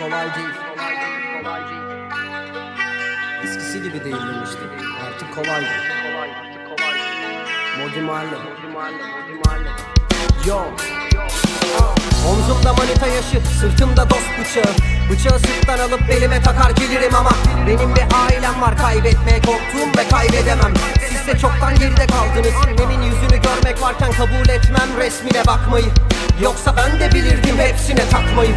kolay değil. Eskisi gibi değil demişti. Artık kolay. Modi mahalle. Yo. Omzumda manita yaşı, sırtımda dost bıçağı Bıçağı sırttan alıp belime takar gelirim ama Benim bir ailem var kaybetmeye korktuğum ve kaybedemem Siz de çoktan geride kaldınız Annemin görmek varken kabul etmem resmine bakmayı. Yoksa ben de bilirdim hepsine takmayı.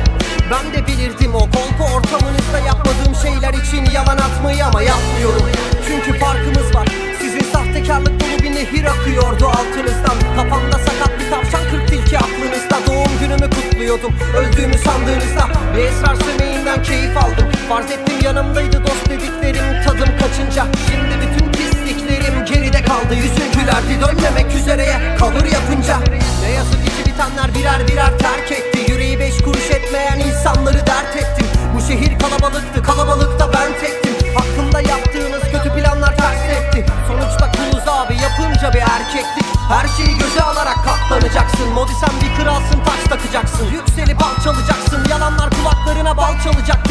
Ben de bilirdim o kolpa ortamınızda yapmadığım şeyler için yalan atmayı ama yapmıyorum. Çünkü farkımız var. Sizin sahtekarlık dolu bir nehir akıyordu altınızdan. Kafamda sakat bir tavşan kırk tilki aklınızda. Doğum günümü kutluyordum öldüğümü sandığınızda. Bir esrar semeğinden keyif aldım. Farz ettim yanımdaydı dost dediklerim tadım kaçınca. Şimdi kaldı Yüzün gülerdi dönmemek üzereye cover yapınca Ne yazık ki bitenler birer birer terk etti. Yüreği beş kuruş etmeyen insanları dert ettim. Bu şehir kalabalıktı kalabalıkta ben tektim Hakkımda yaptığınız kötü planlar ters etti. Sonuçta kuluz abi yapınca bir erkeklik. Her şeyi göze alarak katlanacaksın. Modi sen bir kralsın taş takacaksın. Yükselip alçalacaksın. Yalanlar kulaklarına bal çalacaktı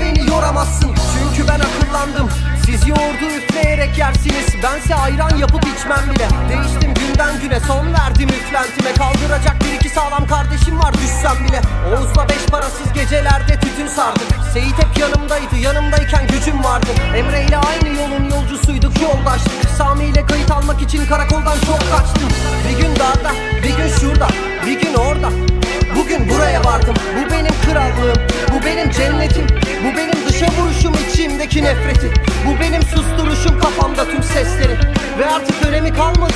beni yoramazsın. Çünkü ben akıllandım. Siz yoğurdu üfleyerek yersiniz. Bense ayran yapıp içmem bile. Değiştim günden güne. Son verdim üflentime. Kaldıracak bir iki sağlam kardeşim var düşsem bile. Oğuz'la beş parasız gecelerde tütün sardık Seyit hep yanımdaydı. Yanımdayken gücüm vardı Bu benim dışa vuruşum içimdeki nefreti Bu benim susturuşum kafamda tüm sesleri Ve artık önemi kalmadı